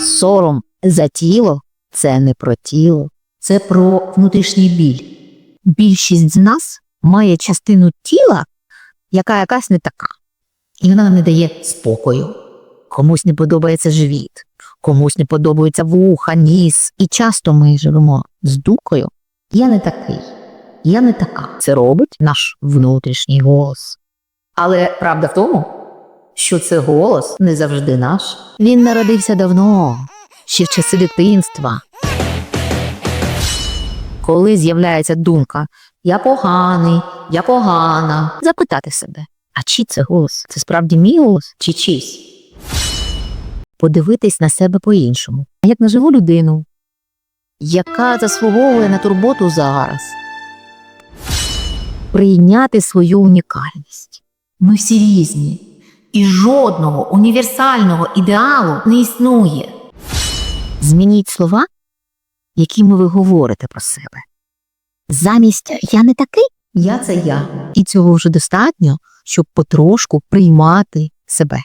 Сором за тіло це не про тіло, це про внутрішній біль. Більшість з нас має частину тіла, яка якась не така, і вона не дає спокою. Комусь не подобається живіт, комусь не подобається вуха, ніс. І часто ми живемо з думкою Я не такий, я не така. Це робить наш внутрішній голос. Але правда в тому, що це голос не завжди наш. Він народився давно, ще в часи дитинства. Коли з'являється думка Я поганий, я погана, запитати себе, а чий це голос? Це справді мій голос чи чийсь? Подивитись на себе по-іншому, як на живу людину, яка заслуговує на турботу зараз, прийняти свою унікальність. Ми всі різні, і жодного універсального ідеалу не існує. Змініть слова, якими ви говорите про себе. Замість я не такий, я це я. І цього вже достатньо, щоб потрошку приймати себе.